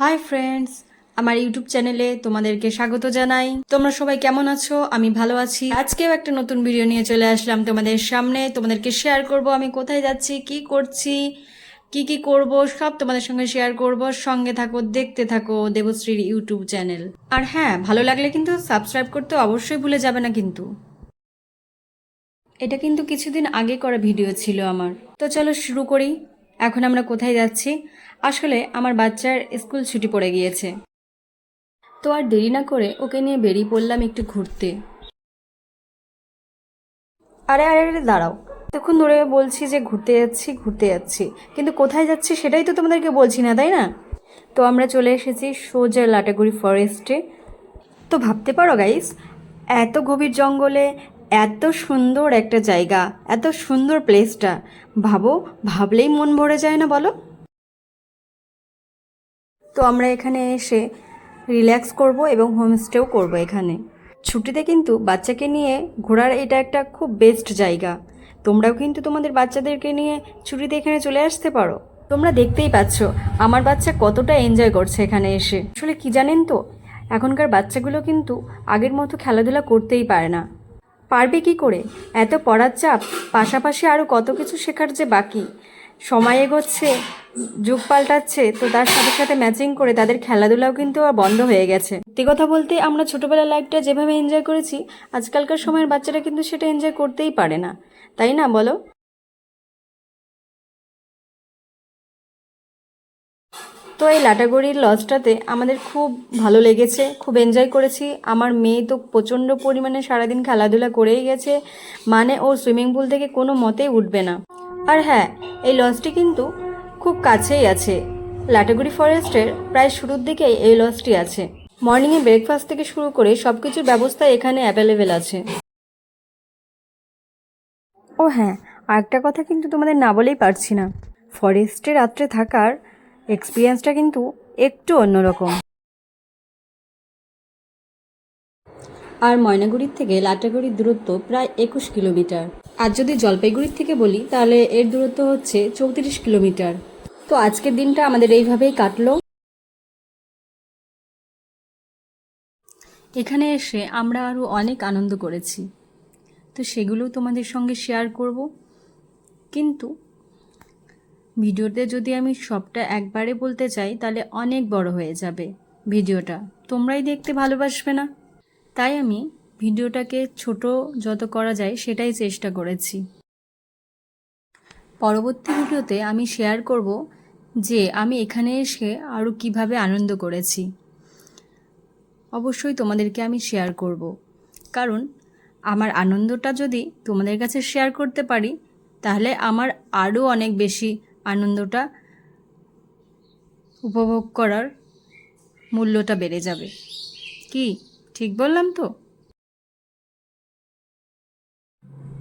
Hi friends আমার YouTube চ্যানেলে তোমাদেরকে স্বাগত জানাই। তোমরা সবাই কেমন আছো? আমি ভালো আছি। আজকেও একটা নতুন ভিডিও নিয়ে চলে আসলাম তোমাদের সামনে। তোমাদেরকে শেয়ার করব আমি কোথায় যাচ্ছি, কি করছি, কি কি করব, সব তোমাদের সঙ্গে শেয়ার করব। সঙ্গে থাকো, দেখতে থাকো দেবশ্রীর ইউটিউব চ্যানেল। আর হ্যাঁ ভালো লাগলে কিন্তু সাবস্ক্রাইব করতে অবশ্যই ভুলে যাবে না কিন্তু। এটা কিন্তু কিছুদিন আগে করা ভিডিও ছিল আমার। তো চলো শুরু করি। এখন আমরা কোথায় যাচ্ছি? আসলে আমার বাচ্চার স্কুল ছুটি পড়ে গিয়েছে। তো আর দেরি না করে ওকে নিয়ে বেরিয়ে পড়লাম একটু ঘুরতে। আরে আরে আরে, দাঁড়াও। তখন ধরে বলছি যে ঘুরতে যাচ্ছি ঘুরতে যাচ্ছি। কিন্তু কোথায় যাচ্ছি সেটাই তো তোমাদেরকে বলছি না, তাই না? তো আমরা চলে এসেছি সোজা লাটাগুড়ি ফরেস্টে। তো ভাবতে পারো গাইস এত গভীর জঙ্গলে, এত সুন্দর একটা জায়গা, এত সুন্দর প্লেসটা ভাবো, ভাবলেই মন ভরে যায় না, বলো? তো আমরা এখানে এসে রিল্যাক্স করব এবং হোমস্টেও করব এখানে। ছুটিতে কিন্তু বাচ্চাকে নিয়ে ঘোরার এটা একটা খুব বেস্ট জায়গা। তোমরাও কিন্তু তোমাদের বাচ্চাদেরকে নিয়ে ছুটিতে এখানে চলে আসতে পারো। তোমরা দেখতেই পাচ্ছ, আমার বাচ্চা কতটা এনজয় করছে এখানে এসে। আসলে কি জানেন তো, এখনকার বাচ্চাগুলো কিন্তু আগের মতো খেলাধুলা করতেই পারে না। পারবে কি করে? এত পড়ার চাপ, পাশাপাশি আরও কত কিছু শেখার যে বাকি। সময় এগোচ্ছে, যুগ পাল্টাচ্ছে, তো তার সাথে সাথে ম্যাচিং করে তাদের খেলাধুলাও কিন্তু বন্ধ হয়ে গেছে। সত্যি কথা বলতে আমরা ছোটবেলার লাইফটা যেভাবে এনজয় করেছি, আজকালকার সময়ের বাচ্চারা কিন্তু সেটা এনজয় করতেই পারে না। তাই না, বলো? তো এই লাটাগুড়ির লজটাতে আমাদের খুব ভালো লেগেছে, খুব এনজয় করেছি। আমার মেয়ে তো প্রচণ্ড পরিমাণে সারাদিন খেলাধুলা করেই গেছে মানে ও সুইমিং পুল থেকে কোনো মতেই উঠবে না। আর হ্যাঁ এই লঞ্চটি কিন্তু খুব কাছেই আছে। লাটাগুড়ি ফরেস্টের প্রায় শুরুর দিকেই এই লঞ্চটি আছে। মর্নিংয়ে ব্রেকফাস্ট থেকে শুরু করে সব কিছুর ব্যবস্থা এখানে অ্যাভেলেবেল আছে। ও হ্যাঁ আরেকটা কথা কিন্তু তোমাদের না বলেই পারছি না। ফরেস্টে রাত্রে থাকার এক্সপিরিয়েন্সটা কিন্তু একটু অন্যরকম। আর ময়নাগুড়ির থেকে লাটাগুড়ির দূরত্ব প্রায় একুশ কিলোমিটার। আর যদি জলপাইগুড়ির থেকে বলি, তাহলে এর দূরত্ব হচ্ছে চৌত্রিশ কিলোমিটার। তো আজকের দিনটা আমাদের এইভাবেই কাটলো। এখানে এসে আমরা আরও অনেক আনন্দ করেছি। তো সেগুলো তোমাদের সঙ্গে শেয়ার করব। কিন্তু ভিডিওতে যদি আমি সবটা একবারে বলতে চাই, তাহলে অনেক বড় হয়ে যাবে ভিডিওটা। তোমরাই দেখতে ভালোবাসবে না। তাই আমি ভিডিওটাকে ছোট যত করা যায় সেটাই চেষ্টা করেছি। পরবর্তী ভিডিওতে আমি শেয়ার করব যে আমি এখানে এসে আরও কীভাবে আনন্দ করেছি। অবশ্যই তোমাদেরকে আমি শেয়ার করব। কারণ আমার আনন্দটা যদি তোমাদের কাছে শেয়ার করতে পারি, তাহলে আমার আরও অনেক বেশি আনন্দটা উপভোগ করার মূল্যটা বেড়ে যাবে। কি? ঠিক বললাম তো?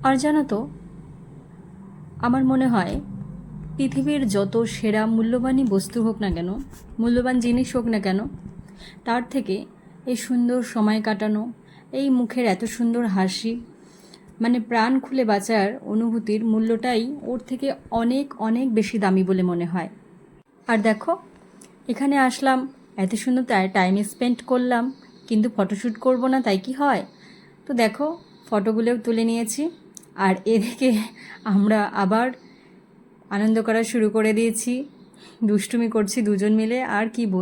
আর জানো তো, আমার মনে হয় পৃথিবীর যত সেরা মূল্যবানই বস্তু হোক না কেন, মূল্যবান জিনিস হোক না কেন, তার থেকে এই সুন্দর সময় কাটানো, এই মুখের এত সুন্দর হাসি মানে প্রাণ খুলে বাঁচার অনুভূতির মূল্যটাই ওর থেকে অনেক অনেক বেশি দামি বলে মনে হয়। আর দেখো, এখানে আসলাম, এত সুন্দর তাই টাইম স্পেন্ড করলাম, কিন্তু ফটোশ্যুট করব না, তাই কি হয়? তো দেখো ফটোগুলোও তুলে নিয়েছি। আর এদিকে আমরা আবার আনন্দ করা শুরু করে দিয়েছি। দুষ্টুমি করছি দুজন মিলে, আর কি বল